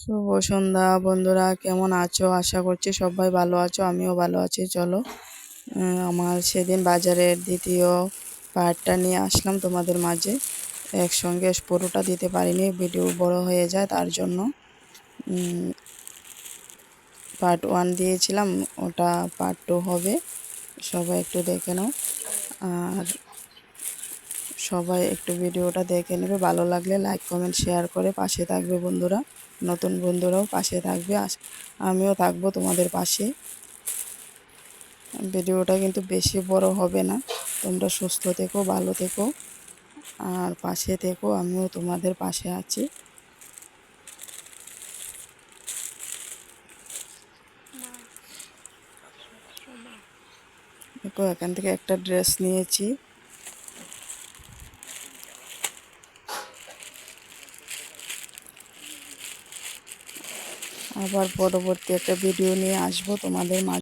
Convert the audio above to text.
শুভ সন্ধ্যা, বন্ধুরা। কেমন আছো? আশা করছি সবাই ভালো আছো, আমিও ভালো আছি। চলো আমার সেদিন বাজারের দ্বিতীয় পার্টটা নিয়ে আসলাম তোমাদের মাঝে। একসঙ্গে পুরোটা দিতে পারিনি, ভিডিও বড় হয়ে যায়, তার জন্য পার্ট ওয়ান দিয়েছিলাম। ওটা পার্ট টু হবে। সবাই একটু দেখে নাও। আর সবাই একটু ভিডিওটা দেখে নেবে। ভালো লাগলে লাইক কমেন্ট শেয়ার করে পাশে থাকবে বন্ধুরা। নতুন বন্ধুরাও পাশে থাকবে। আমিও থাকব তোমাদের পাশে। ভিডিওটা কিন্তু বেশি বড় হবে না। তোমরা সুস্থ থেকো, ভালো থেকো। আর পাশে থেকো, আমিও তোমাদের পাশে আছি। দেখো, এখান থেকে একটা ড্রেস নিয়েছি। আবার পরবর্তী একটা ভিডিও নিয়ে আসব তোমাদের মাঝে।